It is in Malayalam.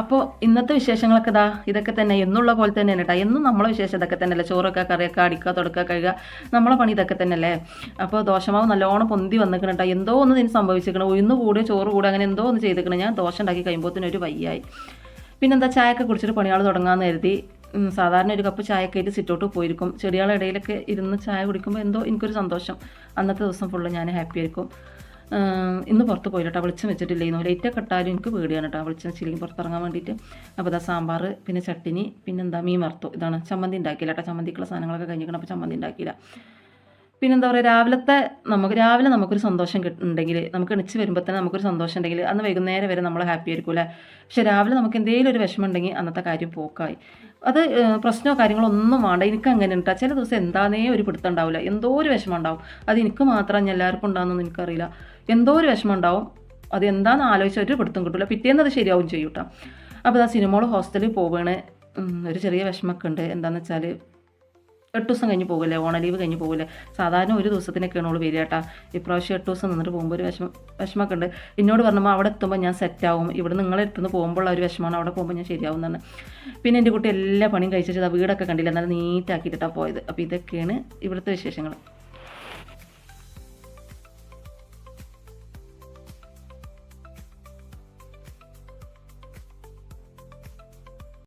അപ്പോൾ ഇന്നത്തെ വിശേഷങ്ങളൊക്കെ ഇതാ ഇതൊക്കെ തന്നെ എന്നുള്ള പോലെ തന്നെയാണ് കേട്ടോ എന്നും നമ്മളെ വിശേഷം ഇതൊക്കെ തന്നെയല്ലേ. ചോറൊക്കെ കറിയൊക്കെ അടിക്കുക തുടക്കുക കഴുകുക നമ്മളെ പണി ഇതൊക്കെ തന്നെയല്ലേ. അപ്പോൾ ദോശമാവ് നല്ലോണം പൊന്തി വന്നിക്കണം കേട്ടോ എന്തോ ഒന്ന് ഇതിന് സംഭവിച്ചിരിക്കണം ഉയർന്നു കൂടുക ചോറ് കൂടുക അങ്ങനെ എന്തോ ഒന്ന് ചെയ്തിരിക്കണം ഞാൻ ദോശ ഉണ്ടാക്കി കഴിയുമ്പോഴത്തേനും ഒരു വയ്യായി. പിന്നെന്താ ചായയൊക്കെ കുടിച്ചിട്ട് പണിയാൾ തുടങ്ങാമെന്ന് കരുതി. സാധാരണ ഒരു കപ്പ് ചായയൊക്കെ ആയിട്ട് സിറ്റോട്ട് പോയിരിക്കും. ചെടികളുടെ ഇടയിലൊക്കെ ഇരുന്ന് ചായ കുടിക്കുമ്പോൾ എന്തോ എനിക്കൊരു സന്തോഷം. അന്നത്തെ ദിവസം ഫുള്ള് ഞാൻ ഹാപ്പി ആയിരിക്കും. ഇന്ന് പുറത്ത് പോയില്ല കേട്ടോ വെളിച്ചം വെച്ചിട്ടില്ലേന്നു ലൈറ്റൊക്കെ ഇട്ടാലും എനിക്ക് പേടിയാണ് കേട്ടോ വെളിച്ചം വെച്ചില്ലെങ്കിൽ പുറത്തിറങ്ങാൻ വേണ്ടിയിട്ട് അപ്പോൾ ഇതാ സാമ്പാർ പിന്നെ ചട്ടിനി പിന്നെന്താ മീൻ വറുത്തു. ഇതാണ്. ചമ്മന്തി ഉണ്ടാക്കിയില്ല കേട്ടോ ചമ്മന്തിക്കുള്ള സാധനങ്ങളൊക്കെ കഴിഞ്ഞിരിക്കണം അപ്പോൾ ചമ്മന്തി ഉണ്ടാക്കിയില്ല. പിന്നെന്താ പറയുക രാവിലത്തെ നമുക്ക് രാവിലെ നമുക്കൊരു സന്തോഷം ഉണ്ടെങ്കിൽ നമുക്ക് എണിച്ച് വരുമ്പോൾ തന്നെ നമുക്കൊരു സന്തോഷം ഉണ്ടെങ്കിൽ അന്ന് വൈകുന്നേരം വരെ നമ്മൾ ഹാപ്പി ആയിരിക്കും അല്ലേ പക്ഷെ രാവിലെ നമുക്ക് എന്തെങ്കിലും ഒരു വിഷമം ഉണ്ടെങ്കിൽ അന്നത്തെ കാര്യം പോക്കായി. അത് പ്രശ്നമോ കാര്യങ്ങളോ ഒന്നും വേണ്ട. എനിക്ക് അങ്ങനെ ഉണ്ടാ. ചില ദിവസം എന്താണേ ഒരു പിടുത്തം ഉണ്ടാവില്ല എന്തോ ഒരു വിഷമം ഉണ്ടാവും. അത് എനിക്ക് മാത്രം എല്ലാവർക്കും ഉണ്ടാകുന്നൊന്നും എനിക്കറിയില്ല. എന്തോ ഒരു വിഷമം ഉണ്ടാവും. അത് എന്താണെന്ന് ആലോചിച്ച ഒരു പിടുത്തം കിട്ടില്ല പിറ്റേന്ന് അത് ശരിയാവും ചെയ്യും കേട്ടോ അപ്പോൾ ആ സിനിമകൾ ഹോസ്റ്റലിൽ പോവുകയാണ് ഒരു ചെറിയ വിഷമമൊക്കെ ഉണ്ട്. എന്താണെന്ന് വെച്ചാൽ എട്ട് ദിവസം കഴിഞ്ഞ് പോകില്ലേ? ഓണ ലീവ് കഴിഞ്ഞ് പോകില്ലേ? സാധാരണ ഒരു ദിവസത്തിനൊക്കെയാണ് അവൾ വരിക കേട്ടാ. ഇപ്രാവശ്യം എട്ട് ദിവസം നിന്നിട്ട് പോകുമ്പോൾ ഒരു വിഷമം വിഷമമൊക്കെ ഉണ്ട്. എന്നോട് പറഞ്ഞപ്പോൾ അവിടെ എത്തുമ്പോൾ ഞാൻ സെറ്റാവും ഇവിടെ നിങ്ങളെ അടുത്തുനിന്ന് പോകുമ്പോഴുള്ള ഒരു വിഷമമാണ്. അവിടെ പോകുമ്പോൾ ഞാൻ ശരിയാവുന്നതാണ് പിന്നെ എന്റെ കുട്ടി എല്ലാ പണിയും കഴിച്ചിട്ട് വീടൊക്കെ കണ്ടില്ല. എന്നാലും നീറ്റാക്കിയിട്ടാണ് പോയത്. അപ്പോൾ ഇതൊക്കെയാണ് ഇവിടുത്തെ വിശേഷങ്ങൾ